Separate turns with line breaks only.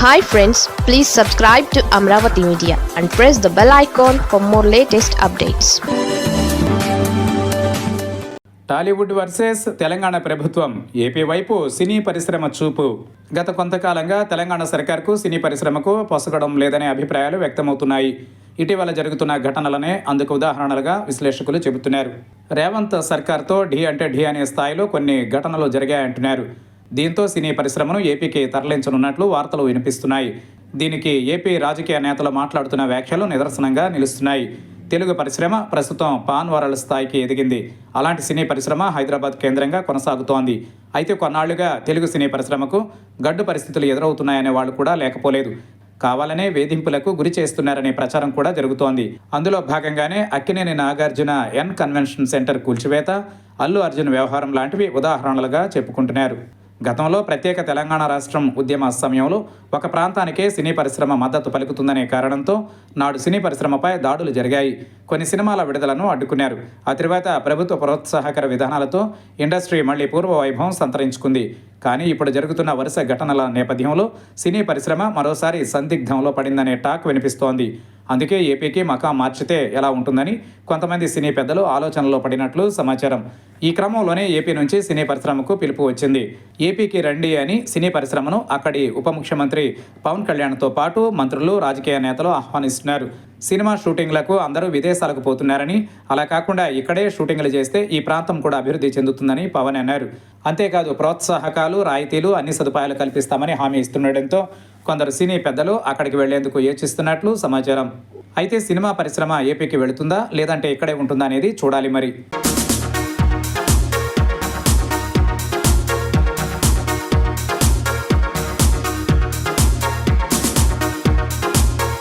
Hi friends please subscribe to Amaravati media and press the bell icon for more latest updates
Tollywood versus Telangana ప్రభుత్వం AP వైపు సినీ పరిశ్రమ చూపు. గత కొంతకాలంగా తెలంగాణ సర్కార్కు సినీ పరిశ్రమకు పొసగడం లేదనే అభిప్రాయాలు వ్యక్తమవుతున్నాయి. ఇటీవల జరుగుతున్న ఘటనలనే అందుకు ఉదాహరణలుగా విశ్లేషకులు చెబుతున్నారు. రేవంత్ సర్కార్తో ఢీ అంటే ఢీ అనే స్థాయిలో కొన్ని ఘటనలు జరిగాయంటున్నారు. దీంతో సినీ పరిశ్రమను ఏపీకి తరలించనున్నట్లు వార్తలు వినిపిస్తున్నాయి. దీనికి ఏపీ రాజకీయ నేతలు మాట్లాడుతున్న వ్యాఖ్యలు నిదర్శనంగా నిలుస్తున్నాయి. తెలుగు పరిశ్రమ ప్రస్తుతం పాన్ వరల్డ్ స్థాయికి ఎదిగింది. అలాంటి సినీ పరిశ్రమ హైదరాబాద్ కేంద్రంగా కొనసాగుతోంది. అయితే కొన్నాళ్ళుగా తెలుగు సినీ పరిశ్రమకు గడ్డు పరిస్థితులు ఎదురవుతున్నాయనే వాళ్ళు కూడా లేకపోలేదు. కావాలనే వేధింపులకు గురి చేస్తున్నారనే ప్రచారం కూడా జరుగుతోంది. అందులో భాగంగానే Akkineni Nagarjuna N convention centre కూల్చివేత అల్లు అర్జున్ వ్యవహారం లాంటివి ఉదాహరణలుగా చెప్పుకుంటున్నారు. గతంలో ప్రత్యేక తెలంగాణ రాష్ట్రం ఉద్యమ సమయంలో ఒక ప్రాంతానికే సినీ పరిశ్రమ మద్దతు పలుకుతుందనే కారణంతో నాడు సినీ పరిశ్రమపై దాడులు జరిగాయి. కొన్ని సినిమాల విడుదలను అడ్డుకున్నారు. ఆ తర్వాత ప్రభుత్వ ప్రోత్సాహకర విధానాలతో ఇండస్ట్రీ మళ్ళీ పూర్వ వైభవం సంతరించుకుంది. కానీ ఇప్పుడు జరుగుతున్న వరుస ఘటనల నేపథ్యంలో సినీ పరిశ్రమ మరోసారి సందిగ్ధంలో పడిందనే టాక్ వినిపిస్తోంది. అందుకే ఏపీకి మకా మార్చితే ఎలా ఉంటుందని కొంతమంది సినీ పెద్దలు ఆలోచనలో పడినట్లు సమాచారం. ఈ క్రమంలోనే ఏపీ నుంచి సినీ పరిశ్రమకు పిలుపు వచ్చింది. ఏపీకి రండి అని సినీ పరిశ్రమను అక్కడి ఉప ముఖ్యమంత్రి పవన్ కళ్యాణ్తో పాటు మంత్రులు రాజకీయ నేతలు ఆహ్వానిస్తున్నారు. సినిమా షూటింగ్లకు అందరూ విదేశాలకు పోతున్నారని అలా కాకుండా ఇక్కడే షూటింగ్లు చేస్తే ఈ ప్రాంతం కూడా అభివృద్ధి చెందుతుందని పవన్ అన్నారు. అంతేకాదు ప్రోత్సాహకాలు రాయితీలు అన్ని సదుపాయాలు కల్పిస్తామని హామీ ఇస్తుండటంతో కొందరు సినీ పెద్దలు అక్కడికి వెళ్ళేందుకు యోచిస్తున్నట్లు సమాచారం. అయితే సినిమా పరిశ్రమ ఏపీకి వెళుతుందా లేదంటే ఇక్కడే ఉంటుందా అనేది చూడాలి మరి.